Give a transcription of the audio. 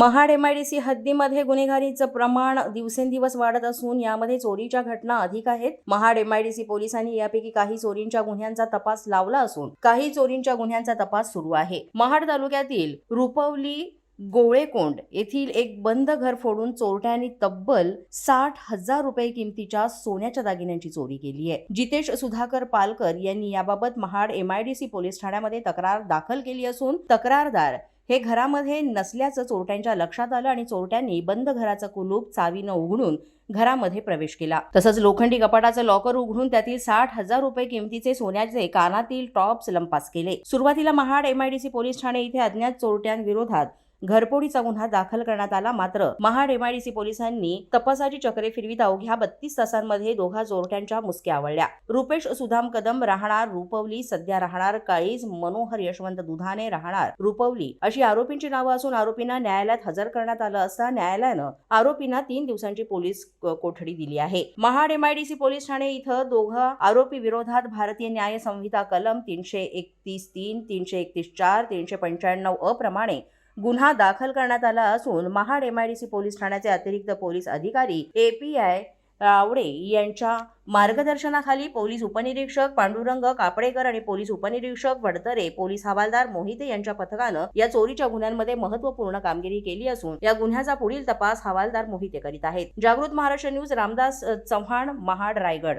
Mahad MIDC हद्दीमध्ये गुन्हेगारीचं प्रमाण दिवसेंदिवस वाढत असून यामध्ये चोरीच्या घटना अधिक आहेत. महाड एम आयडीसी पोलिसांनी यापैकी काही चोरींच्या गुन्ह्यांचा तपास लावला असून काही चोरींच्या गुन्ह्यांचा तपास सुरू आहे. महाड तालुक्यातील रुपवली गोळेकोंड येथील एक बंद घर फोडून चोरट्यांनी तब्बल साठ हजार रुपये किमतीच्या सोन्याच्या दागिन्यांची चोरी केली आहे. जितेश सुधाकर पालकर यांनी याबाबत महाड एमआयडीसी पोलीस ठाण्यामध्ये तक्रार दाखल केली असून तक्रारदार हे घरामध्ये नसल्याचं चोरट्यांच्या लक्षात आलं आणि चोरट्यांनी बंद घराचं कुलूप चावीनं उघडून घरामध्ये प्रवेश केला. तसंच लोखंडी कपाटाचं लॉकर उघडून त्यातील साठ हजार रुपये किमतीचे सोन्याचे कानातील टॉप्स लंपास केले. सुरुवातीला महाड एमआयडीसी पोलीस ठाणे इथे अज्ञात चोरट्यांविरोधात घरपोडीचा गुन्हा दाखल करण्यात आला. मात्र महाड एमआयडीसी पोलिसांनी तपासाची चक्रे फिरवीत अवघ्या बत्तीस तासांमध्ये दोघा जोरट्यांच्या मुसक्या आवळल्या रुपेश सुधाम कदम राहणार रुपवली सध्या राहणार काळीज मनोहर यशवंत दुधाने राहणार रुपवली अशी आरोपींची नावं असून आरोपींना न्यायालयात हजर करण्यात आलं असता न्यायालयानं आरोपींना तीन दिवसांची पोलीस कोठडी दिली आहे. महाड एमआयडीसी पोलीस ठाणे इथं दोघं आरोपी विरोधात भारतीय न्याय संहिता कलम तीनशे एकतीस तीन तीनशे एकतीस चार तीनशे पंच्याण्णव अ प्रमाणे गुन्हा दाखल करण्यात आला असून महाड एमआयडीसी पोलीस ठाण्याचे अतिरिक्त पोलीस अधिकारी एपीआय रावडे यांच्या मार्गदर्शनाखाली पोलीस उपनिरीक्षक पांडुरंग कापडेकर आणि पोलीस उपनिरीक्षक वडतरे पोलीस हवालदार मोहिते यांच्या पथकानं या चोरीच्या गुन्ह्यांमध्ये महत्त्वपूर्ण कामगिरी केली असून या गुन्ह्याचा पुढील तपास हवालदार मोहिते करीत आहेत. जागृत महाराष्ट्र न्यूज रामदास चव्हाण महाड रायगड.